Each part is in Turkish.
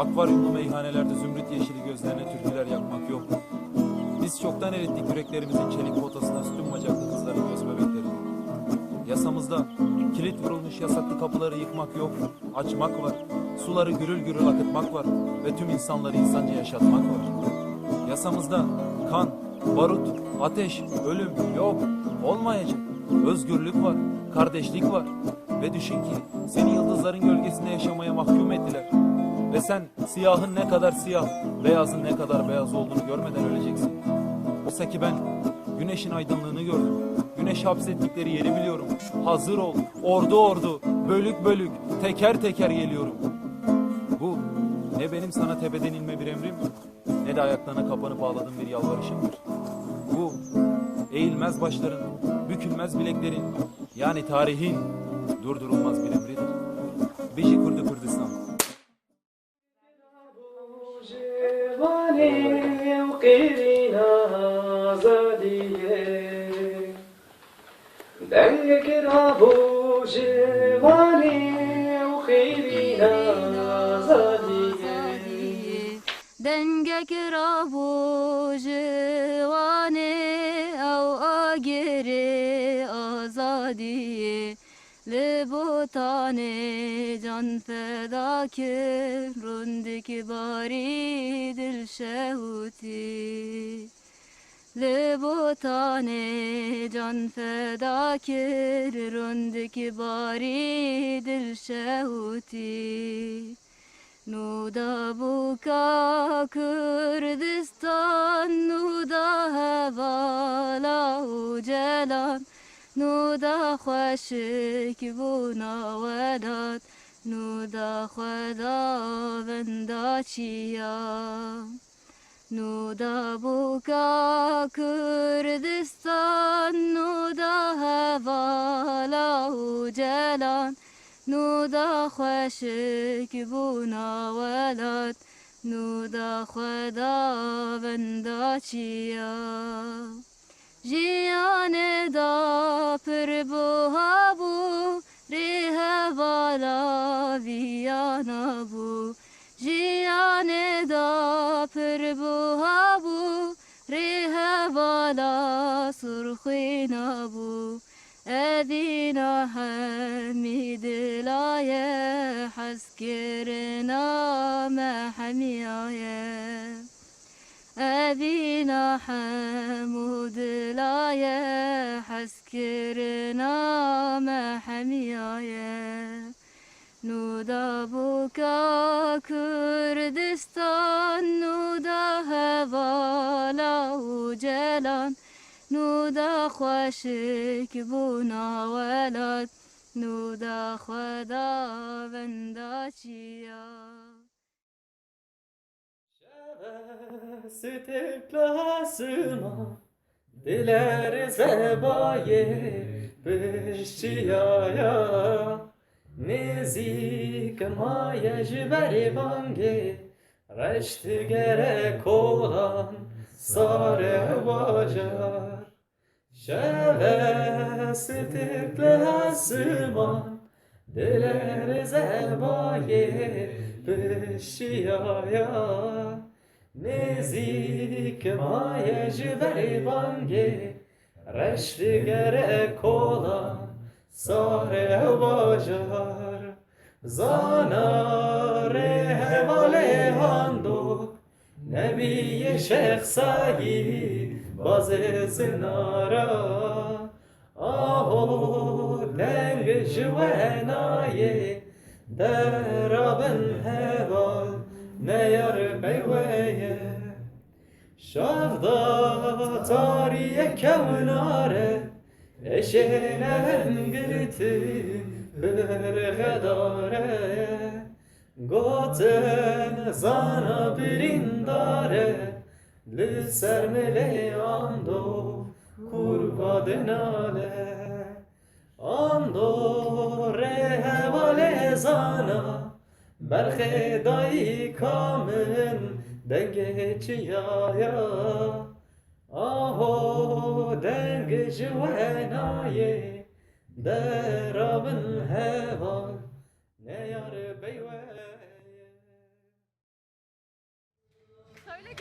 Akvaryumlu meyhanelerde zümrüt yeşili gözlerine türküler yakmak yok. Biz çoktan erittik yüreklerimizin çelik potasına sütun bacaklı kızların göz bebeklerini. Yasamızda kilit vurulmuş yasaklı kapıları yıkmak yok. Açmak var. Suları gürül gürül akıtmak var. Ve tüm insanları insanca yaşatmak var. Yasamızda kan, barut, ateş, ölüm yok. Olmayacak. Özgürlük var. Kardeşlik var. Ve düşün ki seni yıldızların gölgesinde yaşamaya mahkum ettiler. Ve sen siyahın ne kadar siyah, beyazın ne kadar beyaz olduğunu görmeden öleceksin. Oysa ki ben güneşin aydınlığını gördüm. Güneş hapsettikleri yeri biliyorum. Hazır ol, ordu ordu, bölük bölük, teker teker geliyorum. Bu ne benim sana tepeden inme bir emrim, ne de ayaklarına kapanıp ağladığım bir yalvarışımdır. Bu eğilmez başların, bükülmez bileklerin, yani tarihin durdurulmaz bir emridir. Biji Kurdu geri azadi Lebotane can feda kirundik bari dil şehuti Lebotane can feda kirundik bari dil şehuti Nuda buka Kürdistan هوالا و جلان نودا خوشک بونا وداد نودا خدا بندا چیا نودا بوکا کردستان نودا هوالا و جلان نودا خوشک بونا ولد Nuda khudavanda chiya Jiyane da pirbu habu Rehevala viyana bu Jiyane da pirbu habu Rehevala surkhina bu بو ریه والا سرخینا بو أدينا حميد لا حسكرنا ما حميايا أدينا حمود لا حسكرنا ما حميايا نودا بوكا كردستان نودا هوالا وجلان نودا خوشک بونا ولد نودا خدا بندا چیا Steklasına Diler zebaye Bişçiyaya Nezik maya jiberi bange Reşt gerek olan Sare bacar Şeve steklasına Diler zebaye Bişçiyaya Nezik maya jiberi bange Reşt gerek olan Sare bajar Zana rehvale handok Nebiye Şeyh Said Bazı zinara Aho deng jwenaye Derabın heval Ne yar beyveye Şavda tariye kevnare Eşenen girti bir gadare Goten zana birindare Li sermele ando kurva denale. Ando rehevale zana Berhe dayı kamen denge çiyaya. Aho denge jwenaye Derabın heval ne yar beyve. Söyle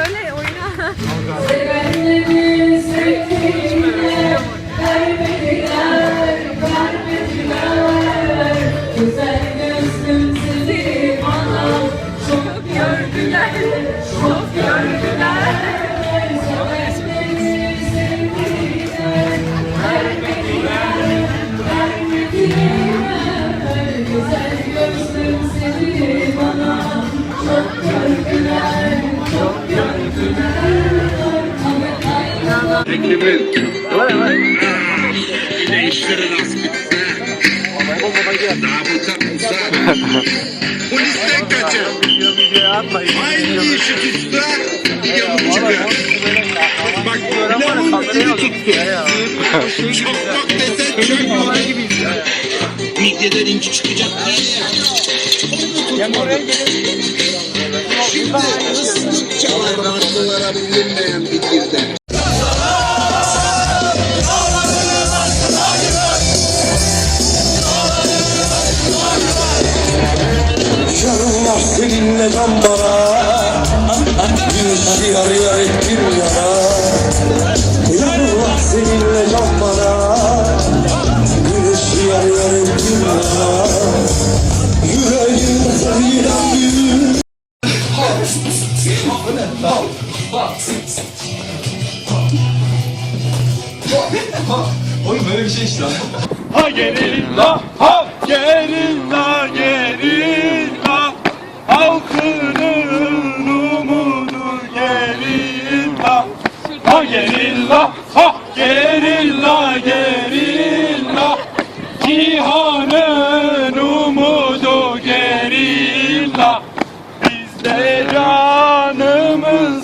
oyna. Değiştirin aspitse. Zabıta Musa. Polisten kaçın. Aynı işi tutsa yamuk çıkar. Bak lavun dili tuttu. Çakmak desen çakmak. Midyeden inci çıkacak. Şimdi ıslık çalar martılara bilinmeyen bir girde. Seninle can bana Güneşi yar yar ettin yana Allah seninle can bana Güneşi yar yar ettin yana Yüreğim seninle büyür Ha gerilla, ha gerilla, gerilla de canımızı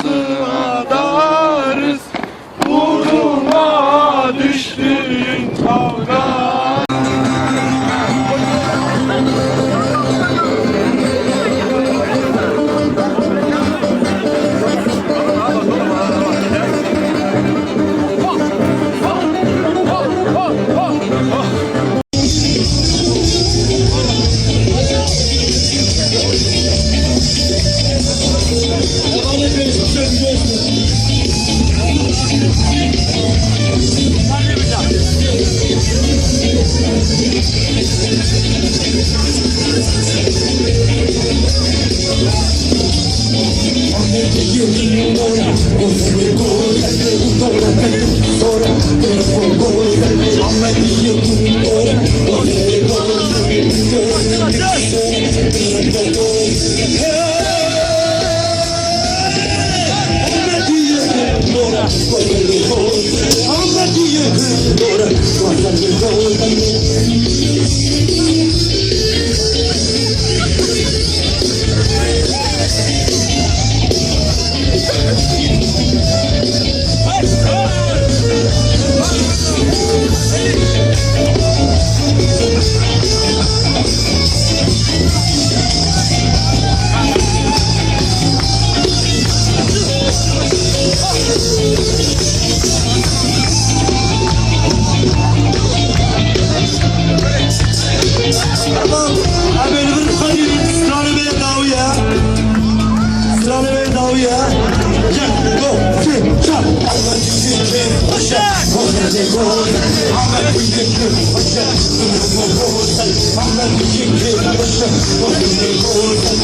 gönül Acı, sınırsız olsaydı Anlarım ki bir başım Onun bir olsaydı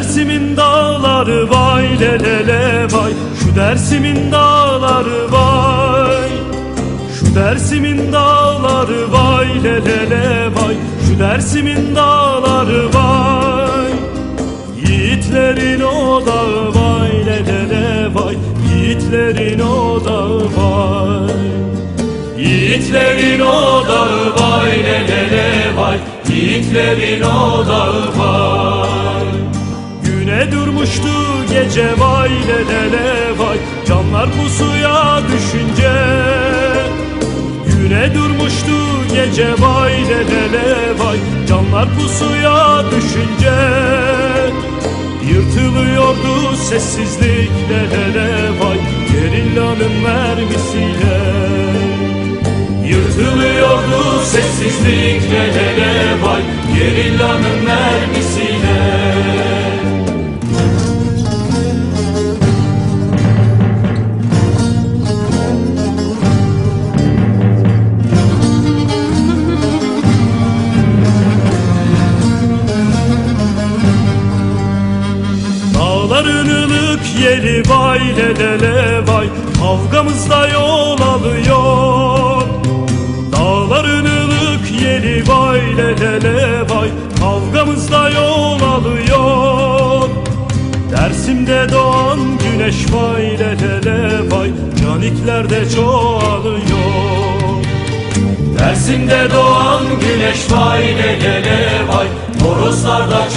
Dersim'in dağları vay lelele vay. Şu Dersim'in dağları vay. Şu Dersim'in dağları vay lelele vay. Şu Dersim'in dağları vay. Yiğitlerin o dağı vay lelele vay. Yiğitlerin o dağı vay. Yiğitlerin o dağı vay lelele vay. Yiğitlerin o dağı vay Durmuştu gece vay lelele vay. Canlar pusuya düşünce Güne durmuştu gece vay lelele vay. Canlar pusuya düşünce Yırtılıyordu sessizlik lelele vay. Gerillanın mermisiyle Yırtılıyordu sessizlik lelele vay. Gerillanın mermisiyle yeri vay lelele vay. Kavgamızda yol alıyor. Dağların ılık yeri vay lelele vay. Kavgamızda yol alıyor. Dersimde doğan güneş vay lelele vay. Caniklerde çoğalıyor. Dersimde doğan güneş vay lelele vay. Horozlarda